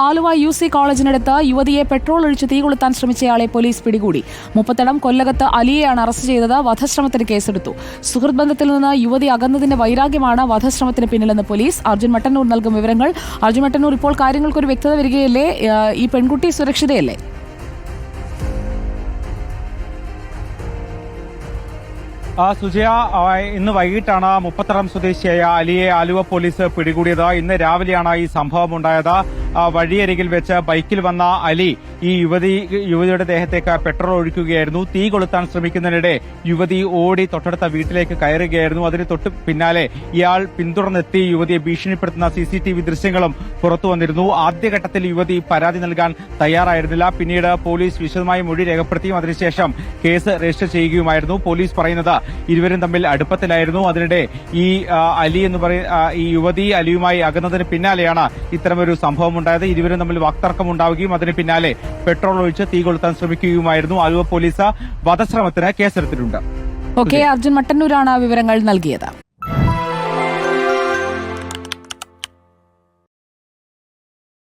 Aluva U C കോളേജിനടുത്ത് യുവതിയെ petrol ഒഴിച്ച് തീ കൊളുത്താൻ ശ്രമിച്ചയാളെ പോലീസ് പിടികൂടി. മുപ്പത്തടം കൊല്ലകത്ത് അലിയെയാണ് അറസ്റ്റ് ചെയ്തത്. വധശ്രമത്തിന് കേസെടുത്തു. സുഹൃത്ത് ബന്ധത്തിൽ നിന്ന് യുവതി അകന്നതിന്റെ വൈരാഗ്യമാണ് വധശ്രമത്തിന് പിന്നിലെന്ന് പോലീസ്. അർജുൻ മട്ടന്നൂർ നൽകും വിവരങ്ങൾ. അർജുൻ മട്ടന്നൂർ ഇപ്പോൾ കാര്യങ്ങൾക്കൊരു വ്യക്തത വരികയല്ലേ? ഈ പെൺകുട്ടി സുരക്ഷിതയല്ലേ? സുജയ ഇന്ന് വൈകിട്ടാണ് മുപ്പത്തറം സ്വദേശിയായ അലിയെ ആലുവ പോലീസ് പിടികൂടിയത്. ഇന്ന് രാവിലെയാണ് ഈ സംഭവം ഉണ്ടായത് വഴിയരികിൽ വെച്ച് ബൈക്കിൽ വന്ന അലി ഈ യുവതി യുവതിയുടെ ദേഹത്തേക്ക് പെട്രോൾ ഒഴിക്കുകയായിരുന്നു. തീ കൊളുത്താൻ ശ്രമിക്കുന്നതിനിടെ യുവതി ഓടി തൊട്ടടുത്ത വീട്ടിലേക്ക് കയറുകയായിരുന്നു. അതിന് തൊട്ട് പിന്നാലെ ഇയാൾ പിന്തുടർന്നെത്തി. യുവതിയെ ഭീഷണിപ്പെടുത്തുന്ന സി സി ടി വി ദൃശ്യങ്ങളും പുറത്തു വന്നിരുന്നു. ആദ്യഘട്ടത്തിൽ യുവതി പരാതി നൽകാൻ തയ്യാറായിരുന്നില്ല. പിന്നീട് പോലീസ് വിശദമായി മൊഴി രേഖപ്പെടുത്തിയും അതിനുശേഷം കേസ് രജിസ്റ്റർ ചെയ്യുകയുമായിരുന്നു. പോലീസ് പറയുന്നത് ഇരുവരും തമ്മിൽ അടുപ്പത്തിലായിരുന്നു. അതിനിടെ ഈ അലി എന്ന് പറയുന്ന ഈ യുവതി അലിയുമായി അകന്നതിന് പിന്നാലെയാണ് ഇത്തരമൊരു സംഭവം ഉണ്ടായത്. ഇരുവരും തമ്മിൽ വാക്തർക്കം ഉണ്ടാവുകയും അതിന് പിന്നാലെ പെട്രോൾ ഒഴിച്ച് തീ കൊളുത്താൻ ശ്രമിക്കുകയുമായിരുന്നു. ആലുവ പോലീസ് വധശ്രമത്തിന് കേസെടുത്തിട്ടുണ്ട്. ഓക്കെ അർജുൻ മട്ടന്നൂരാണ് വിവരങ്ങൾ നൽകിയത്.